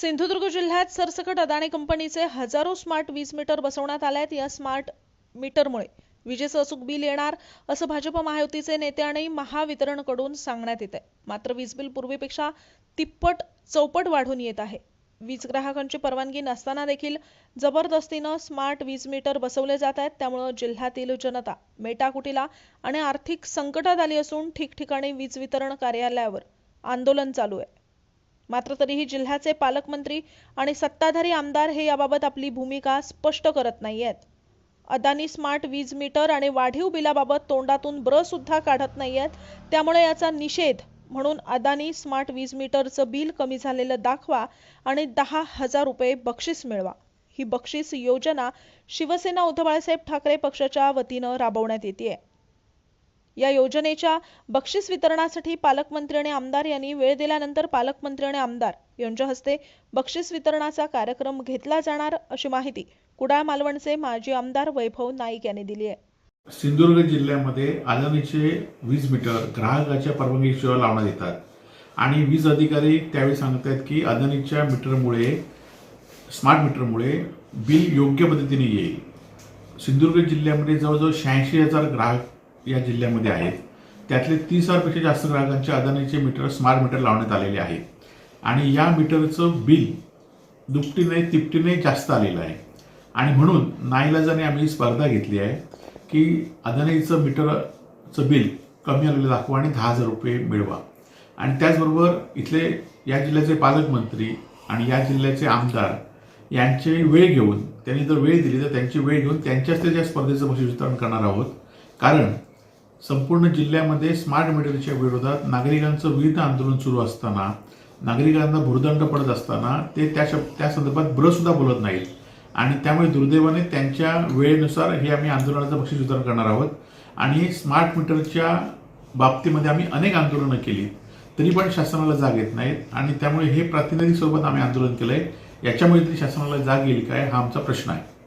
सिंधुदुर्ग जिल्ह्यात सरसकट अदाणी कंपनीचे हजारो स्मार्ट वीज मीटर बसवण्यात आले आहेत या स्मार्ट मीटरमुळे विजेचं अचूक बिल येणार असं भाजप महायुतीचे नेते आणि महावितरणकडून सांगण्यात येत आहे मात्र वीज बिल पूर्वीपेक्षा तिप्पट चौपट वाढून येत आहे. वीज ग्राहकांची परवानगी नसताना देखील जबरदस्तीनं स्मार्ट वीज मीटर बसवले जात आहेत. त्यामुळं जिल्ह्यातील जनता मेटाकुटीला आणि आर्थिक संकटात आली असून ठिकठिकाणी वीज वितरण कार्यालयावर आंदोलन चालू आहे. मात्र तरीही जिल्ह्याचे पालकमंत्री आणि सत्ताधारी आमदार हे याबाबत आपली भूमिका स्पष्ट करत नाहीयेत. अदानी स्मार्ट वीज मीटर आणि वाढीव बिलाबाबत तोंडातून ब्र सुद्धा काढत नाहीयेत. त्यामुळे याचा निषेध म्हणून अदानी स्मार्ट वीज मीटरचं बिल कमी झालेलं दाखवा आणि दहा हजार रुपये बक्षीस मिळवा. ही बक्षीस योजना शिवसेना उद्धव बाळासाहेब ठाकरे पक्षाच्या वतीनं राबवण्यात येते या योजनेच्या बक्षीस वितरणासाठी पालकमंत्री आणि आमदार यांनी वेळ दिल्यानंतर पालकमंत्री आणि आमदार यांच्या हस्ते बक्षीस वितरणाचा कार्यक्रम घेतला जाणार अशी माहिती कुडाळ मालवणचे माजी आमदार वैभव नाईक यांनी दिली आहे. सिंधुदुर्ग जिल्ह्यामध्ये अदानीचे वीज मीटर ग्राहकाच्या परवानगीशिवाय लावण्यात येतात. आणि वीज अधिकारी त्यावेळी सांगतात की अदानीच्या मीटरमुळे स्मार्ट मीटरमुळे बिल योग्य पद्धतीने येईल. सिंधुदुर्ग जिल्ह्यामध्ये जवळजवळ शहाऐंशी हजार ग्राहक या जिल्ह्यामध्ये आहेत. त्यातले तीस हजारपेक्षा जास्त ग्राहकांचे अदानीचे मीटर स्मार्ट मीटर लावण्यात आलेले आहे आणि या मीटरचं बिल दुपटीने तिपटीने जास्त आलेलं आहे. आणि म्हणून नाईलाजाने आम्ही स्पर्धा घेतली आहे की अदानीचं मीटरचं बिल कमी आलेलं दाखवा आणि दहा हजार रुपये मिळवा. आणि त्याचबरोबर इथले या जिल्ह्याचे पालकमंत्री आणि या जिल्ह्याचे आमदार यांचे वेळ घेऊन त्यांनी जर वेळ दिली तर त्यांची वेळ घेऊन त्यांच्याच त्या स्पर्धेचं बक्षीस वितरण करणार आहोत. कारण संपूर्ण जिल्ह्यामध्ये स्मार्ट मीटरच्या विरोधात नागरिकांचं विविध आंदोलन सुरू असताना नागरिकांना भुर्दंड पडत असताना ते त्या शब त्या संदर्भात बरंसुद्धा बोलत नाहीत. आणि त्यामुळे दुर्दैवाने त्यांच्या वेळेनुसार हे आम्ही आंदोलनाचं बक्षीस वितरण करणार आहोत. आणि स्मार्ट मीटरच्या बाबतीमध्ये आम्ही अनेक आंदोलनं केली तरी पण शासनाला जाग येत नाहीत. आणि त्यामुळे हे प्रातिनिधिक स्वरूपात आम्ही आंदोलन केलंय. याच्यामुळे तरी शासनाला जाग येईल काय हा आमचा प्रश्न आहे.